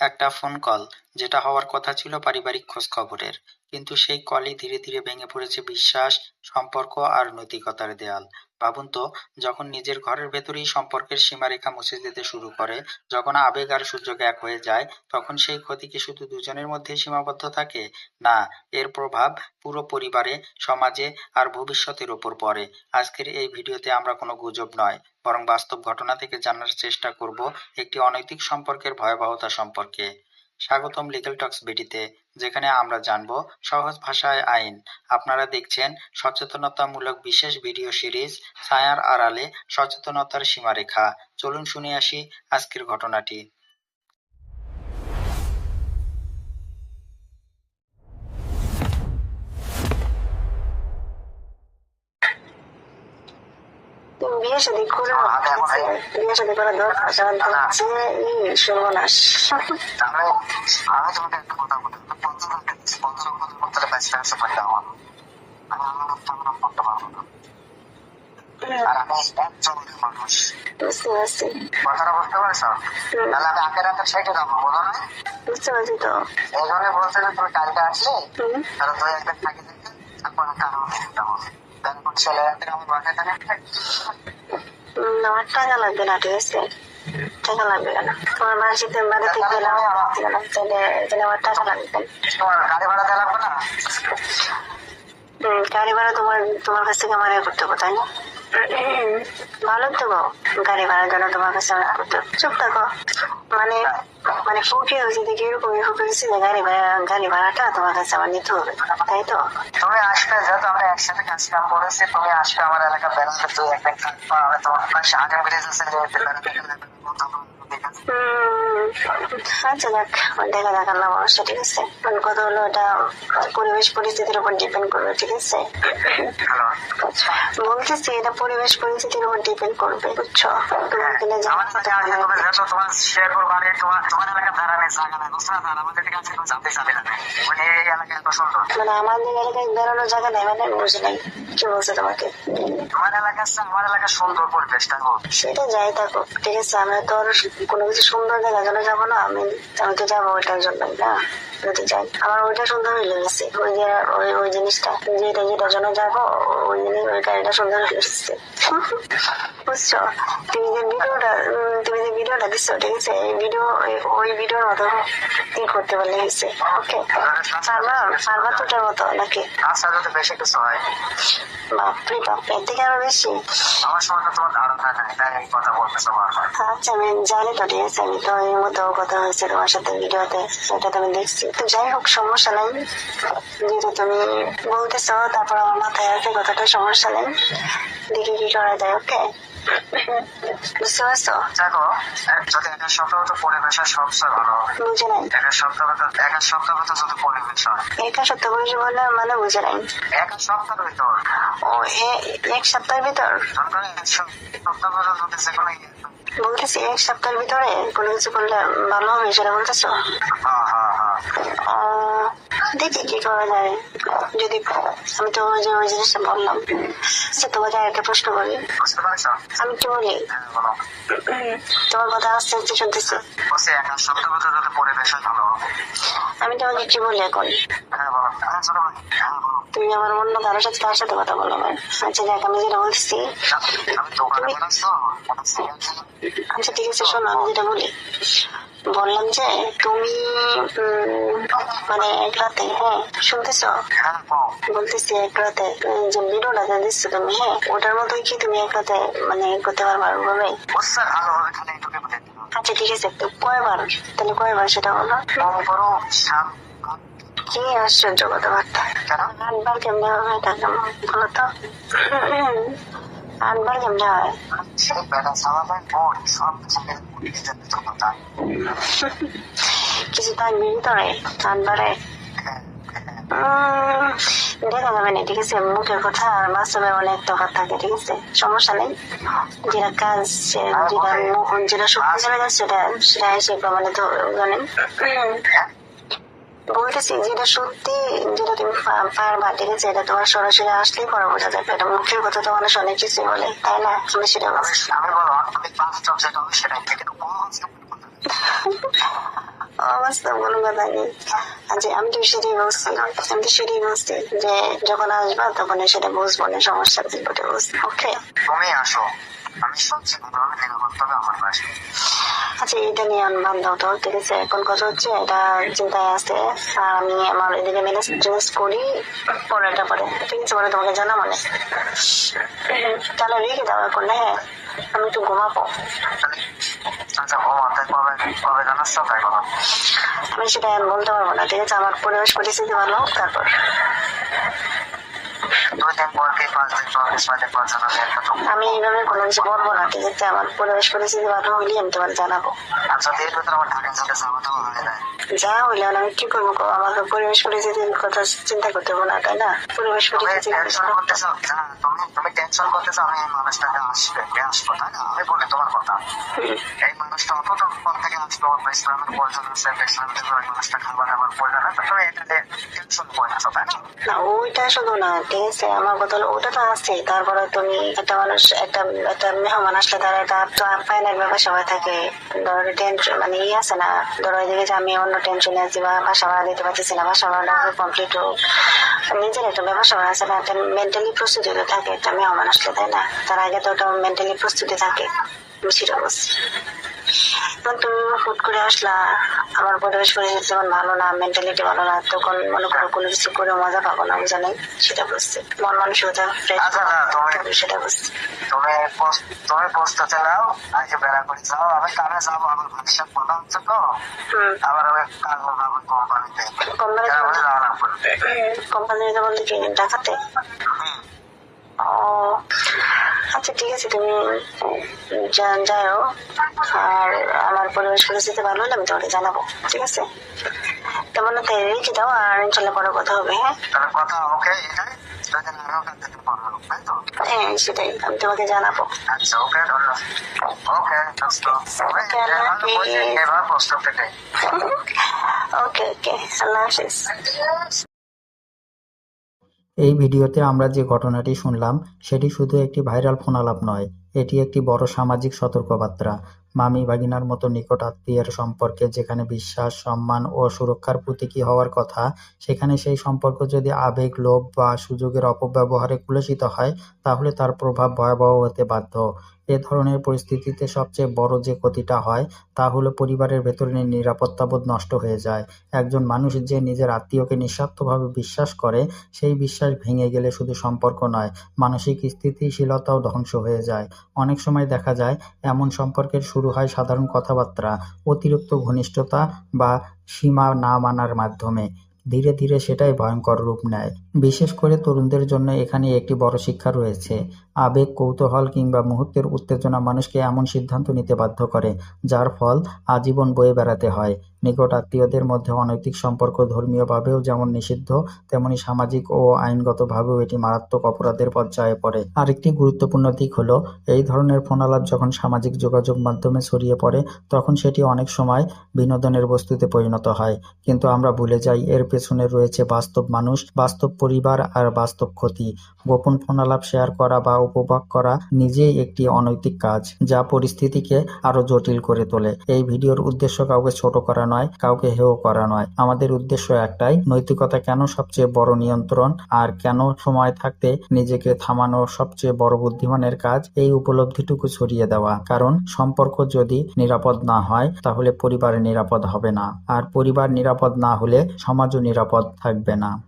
একটা phone call যেটা হওয়ার কথা ছিল পারিবারিক খোঁজখবরের কিন্তু সেই কলই ধীরে ধীরে ভেঙে পড়েছে বিশ্বাস, সম্পর্ক আর নৈতিকতার দেয়াল। ভাবুন তো, যখন নিজের ঘরের ভেতরেই সম্পর্কের সীমারেখা মুছে যেতে শুরু করে, যখন আবেগ আর সুযোগ এক হয়ে যায়, তখন সেই ক্ষতি কি শুধু দুজনের মধ্যে সীমাবদ্ধ থাকে? না, এর প্রভাব পুরো পরিবারে, সমাজে আর ভবিষ্যতের উপর পড়ে। আজকের এই ভিডিওতে আমরা কোনো গুজব নয়, বরং বাস্তব ঘটনা থেকে জানার চেষ্টা করব একটি অনৈতিক সম্পর্কের ভয়াবহতা সম্পর্কে। স্বাগতম লিগেল টক্স বিডিতে যেখানে আমরা জানব সহজ ভাষায় আইন। আপনারা দেখছেন সচেতনতামূলক বিশেষ ভিডিও সিরিজ ছায়ার আড়ালে সচেতনতার সীমারেখা। চলুন শুনে আসি আজকের ঘটনাটি। বিয়ে শাদী করে বিয়ে শাদী করার দরকার কারণ তোমার সর্বনাশ। আমি তোমাকে একটা কথা বলি পঞ্চাশ পঞ্চাশ বছরের মধ্যে বেঁচে পারি আমার আমি আল্লাহ তেমন করতে পারব না। আর আমি একজন মানুষ। বুঝতে পারছি। কথাটা বুঝতে পারছ? তাহলে আমি আগে রাতে ছেড়ে যাব বলো না? বুঝতে পারছি তো। এই জন্য বলছে তুমি কালকে আসলে তাহলে দুই একদিন থাকি দেখে তারপর কারণ ছেলে একদিন আমার টাকা লাগবে না ঠিক আছে টাকা লাগবে না তোমার বাড়িতে বাড়ি থেকে গেলাম তাহলে তাহলে আমার টাকা লাগবে গাড়ি ভাড়া দেওয়া লাগবে না গাড়ি ভাড়া তোমার তোমার কাছ থেকে আমার করতে হবে, তাই না? ভালো তো গো গাড়ি ভাড়ার জন্য তোমার কাছে। চুপ থাকো। মানে মানে ফুটে হয়েছে দেখি এরকম ফুটে হয়েছে যে গাড়ি ভাড়া গাড়ি ভাড়াটা তোমার কাছে আমার নিতে হবে তাই তো? তুমি আসবে যেহেতু আমরা একসাথে কাজ কাম করেছি তুমি আসবে আমার এলাকা বেড়াতে তুই থাকবা তোমার পাশে আগাম আছে যে বেড়াতে গেলে আচ্ছা দেখ দেখা ঠিক আছে? কারণ কথা হলো এটা পরিবেশ পরিস্থিতির উপর ডিপেন্ড করবে ঠিক আছে? বলতেছি এটা পরিবেশ পরিস্থিতির উপর ডিপেন্ড করবে বুঝছ? তোমার কিনা যা আমার সাথে আগে তবে যেহেতু তোমার শেরপুর বাড়ি তোমার তোমার এলাকা ধারা নেই জায়গা নেই বুঝতে পারছ আমাদের দিকে আছে কোনো জানতে চাবে না মানে মানে আমাদের এলাকায় বেরোনোর জায়গা নেই মানে বুঝি নাই। কি বলছে তোমাকে? তোমার এলাকা আছে আমার এলাকা সুন্দর পরিবেশটা সেটা যাই থাকো ঠিক আছে? আমরা তো আর কোনো কিছু সুন্দর জায়গা জন্য যাব না। আমি আমি তো যাব ওইটার জন্য না যদি যাই আমার ওইটা সুন্দর হয়ে গেছে ওই যে ওই ওই জিনিসটা যেটা যেটার জন্য যাব ওই জিনিস ওই গাড়িটা সুন্দর হয়ে গেছে বুঝছ? তুমি যে ভিডিওটা তুমি যে ভিডিওটা দিচ্ছ ঠিক আছে? এই ভিডিও ওই ভিডিওর মতো ই করতে পারলে হয়েছে ওকে তোটার মতো নাকি? আচ্ছা যদি বেশি কিছু হয়। বাপরে বাপ এর থেকে আরও বেশি। আমার সঙ্গে তোমার ধারণা নাই তাই এই কথা বলতেছো আচ্ছা আমি জানি তো ঠিক আছে? আমি তো এর মধ্যেও কথা হয়েছে তোমার সাথে ভিডিওতে সেটা তো আমি দেখছি। তো যাই হোক সমস্যা নাই। যেহেতু তুমি বলতেছো তারপর আমার মাথায় আছে কথাটা সমস্যা নেই। দেখি কি করা যায় ওকে? বুঝতে পারছ? দেখো যদি একা সপ্তাহ তো পরিবেশের সবচেয়ে ভালো বুঝে নাই। একা সপ্তাহ একা সপ্তাহ তো যদি পরিবেশ হয়। বলে মানে বুঝে নাই। সপ্তাহের ভিতর। ও এক সপ্তাহের ভিতর? ধর করে এক সপ্তাহ যদি যে কোনো ইয়ে- বলতেছি এক সপ্তাহের ভিতরে কোনো কিছু করলে ভালো হবে সেটা বলতেছো? হ্যাঁ হ্যাঁ হ্যাঁ। দেখি কি করা যায়। যদি আমি তো যে ওই জিনিসটা বললাম আচ্ছা তোমাকে একটা প্রশ্ন করি। আমি কি বলি? হ্যাঁ তোমার কথা আস্তে আস্তে শুনতেছি? বলছি আমি তোমাকে কি বলি এখন? হ্যাঁ হ্যাঁ তুমি আমার অন্য কারোর সাথে তার সাথে কথা বলো আচ্ছা দেখ আমি যেটা বলতেছি আমি আচ্ছা ঠিক আছে শোনো আমি যেটা বলি। বললাম যে তুমি মানে এক রাতে হ্যাঁ শুনতেছো? হ্যাঁ বলতেছি এক রাতে যে যে দিচ্ছ তুমি হ্যাঁ ওটার মতোই কি তুমি এক রাতে মানে করতে পারবা ওভাবে? আচ্ছা ঠিক আছে তো কয়বার? তাহলে কয়বার সেটা বলো? কি আশ্চর্য আটবার কেমনে হবে এটা কেমন বলো তো? হয় কিছু থাকবে ভিতরে আটবারে দেখা যাবে না ঠিক আছে? মুখের কথা আর বাস্তবে অনেক তফাৎ থাকে ঠিক আছে? সমস্যা নেই। যেটা কাজ যেটা মু- যেটা সত্যি চলে যাচ্ছে সেটা সেটা এসে প্রমাণিত জানেন? বলতেছি যেটা সত্যি যেটা তুমি ফার পারবা ঠিক আছে এটা তোমার সরাসরি আসলেই পরে বোঝা যাবে। এটা মুখের কথা তো মানুষ অনেক কিছু বলে, তাই না? আমি সেটা সেটাই অবস্থা কোনো কথা নেই আচ্ছা আমি তো সেটাই বলছি আমি তো সেটাই বলছি যে যখন আসবা তখন সেটা বুঝব না সমস্যা ওটা বুঝব ওকে তুমি আসো। আমি শুনছি ভালোভাবে নিরাপদ তবে আমার বাসা আচ্ছা এটা নিয়ে আমি দাও তো ঠিক আছে? এখন কথা হচ্ছে এটা চিন্তায় আছে আর আমি আমার এদিকে ম্যানেজ টেনেজ করি পরেটা পরে। ঠিক আছে পরে তোমাকে জানা মানে তাহলে রেখে দাও এখন হ্যাঁ? আমি একটু ঘুমাবো। আচ্ছা তাই আমি সেটা বলতে পারব না। ঠিক আছে আমার পরিবেশ পরিস্থিতি ভালো তারপর। দুই দিন পর কি পাঁচ দিন পর কি ছয় দিন পর জানাবে একটা আমি এইভাবে কোনো কিছু বলব না আছে? আমার পরিবেশ পরিস্থিতি ভালো হলে আমি তোমার জানাব। আচ্ছা এর ভিতরে আমার ঢাকা চলে যাব তো না। যা হইলে আমি কি করব আমাকে পরিবেশ পরিস্থিতির কথা চিন্তা করতে হবে না তাই না? পরিবেশ পরিস্থিতি তুমি তুমি টেনশন করতেছো আমি এই মানুষটাকে আসবে আসব তাই না? আমি বলি তোমার কথা। এই মানুষটা অত পর থেকে ওর ইসলামের প্রয়োজন আছে ইসলামের জন্য মানুষটা খাবার দাবার প্রয়োজন আছে তুমি এটাতে টেনশন করতেছো তাই না? না ওইটা শুধু না আছে আমার হলো ওটা তো আছে তারপরে তুমি একটা মানুষ, একটা একটা মেহমান আসলে তার একটা ফাইনাল ব্যাপার সবাই থাকে। ধরো টেনশন মানে ই আছে না, ধরো এদিকে যে আমি অন্য টেনশনে আছি বা বাসা ভাড়া দিতে পারতেছি না, বাসা ভাড়াটা কমপ্লিট হোক। নিজের একটা ব্যবসা ভাড়া আছে না, একটা মেন্টালি প্রস্তুতি তো থাকে, একটা মেহমান আসলে, তাই না? তার আগে তো ওটা মেন্টালি প্রস্তুতি থাকে। আমি সেটা তুমি হুট করে আসলা আমার পরিবেশ পরিস্থিতি যেমন ভালো না মেন্টালিটি ভালো না তখন মনে করো কোনো কিছু করে মজা পাবো না বুঝা নেই? সেটা বুঝছি। মন মানসিকতা ফ্রেশ আচ্ছা, তুমি- সেটা বুঝছি। তুমি তুমি পোস্টটা নাও আজকে বেড়া করে যাও আমি কানে যাব আমার ভবিষ্যৎ কথা হচ্ছে তো। আবার আমি কাজ করব কোম্পানিতে কোম্পানিতে বলতে কি হুম। ও আচ্ছা ঠিক আছে তুমি যা- যাও। আর আমার পরিবেশ পরিস্থিতি ভালো হলে আমি তোমাকে জানাব ঠিক আছে? তেমন তাই রেখে দাও আর ইনশাল্লাহ পরে কথা হবে হ্যাঁ? তাহলে কথা ওকে হ্যাঁ সেটাই আমি তোমাকে জানাব। আচ্ছা ওকে ধন্যবাদ। ওকে ওকে ওকে আল্লাহ হাফিজ। এই ভিডিওতে আমরা যে ঘটনাটি শুনলাম, সেটি শুধু একটি ভাইরাল ফোনালাপ নয়, এটি একটি বড় সামাজিক সতর্কবার্তা। মামি ভাগিনার মতো নিকট আত্মীয়ের সম্পর্কে যেখানে বিশ্বাস, সম্মান ও সুরক্ষার প্রতীকী হওয়ার কথা, সেখানে সেই সম্পর্ক যদি আবেগ, লোভ বা সুযোগের অপব্যবহারে কুলসিত হয়, তাহলে তার প্রভাব ভয়াবহ হতে বাধ্য। এ ধরনের পরিস্থিতিতে সবচেয়ে বড় যে ক্ষতিটা হয়, তা হলো পরিবারের ভেতরে নিরাপত্তাবোধ নষ্ট হয়ে যায়। একজন মানুষ যে নিজের আত্মীয়কে নিঃস্বার্থভাবে বিশ্বাস করে, সেই বিশ্বাস ভেঙে গেলে শুধু সম্পর্ক নয়, মানসিক স্থিতিশীলতাও ধ্বংস হয়ে যায়। অনেক সময় দেখা যায়, এমন সম্পর্কের শুরু হয় সাধারণ কথাবার্তা, অতিরিক্ত ঘনিষ্ঠতা বা সীমা না মানার মাধ্যমে। ধীরে ধীরে সেটাই ভয়ঙ্কর রূপ নেয়। বিশেষ করে তরুণদের জন্য এখানে একটি বড় শিক্ষা রয়েছে। আবেগ, কৌতূহল কিংবা মুহূর্তের উত্তেজনা মানুষকে এমন সিদ্ধান্ত নিতে বাধ্য করে, যার ফল আজীবন বয়ে বেড়াতে হয়। নিকট আত্মীয়দের মধ্যে অনৈতিক সম্পর্ক ধর্মীয়ভাবেও যেমন নিষিদ্ধ তেমনি সামাজিক ও আইনগতভাবেও এটি মারাত্মক অপরাধের পর্যায়ে পড়ে। আরেকটি গুরুত্বপূর্ণ দিক হল, এই ধরনের ফোনালাপ যখন সামাজিক যোগাযোগ মাধ্যমে ছড়িয়ে পড়ে তখন সেটি অনেক সময় বিনোদনের বস্তুতে পরিণত হয়। কিন্তু আমরা ভুলে যাই এর পেছনে রয়েছে বাস্তব মানুষ বাস্তব পরিবার আর বাস্তব ক্ষতি। গোপন ফোনালাপ শেয়ার করা বা উপভোগ করা নিজেই একটি অনৈতিক কাজ যা পরিস্থিতিকে আরও জটিল করে তোলে। এই ভিডিওর উদ্দেশ্য কাউকে ছোট করা নয়, কাউকে হেয় করা নয়। আমাদের উদ্দেশ্য একটাই, নৈতিকতা কেন সবচেয়ে বড় নিয়ন্ত্রণ আর কেন সময় থাকতে নিজেকে থামানো সবচেয়ে বড় বুদ্ধিমানের কাজ? এই উপলব্ধিটুকু ছড়িয়ে দেওয়া। কারণ সম্পর্ক যদি নিরাপদ না হয়, তাহলে পরিবার নিরাপদ হবে না। আর পরিবার নিরাপদ না হলে সমাজও নিরাপদ থাকবে না।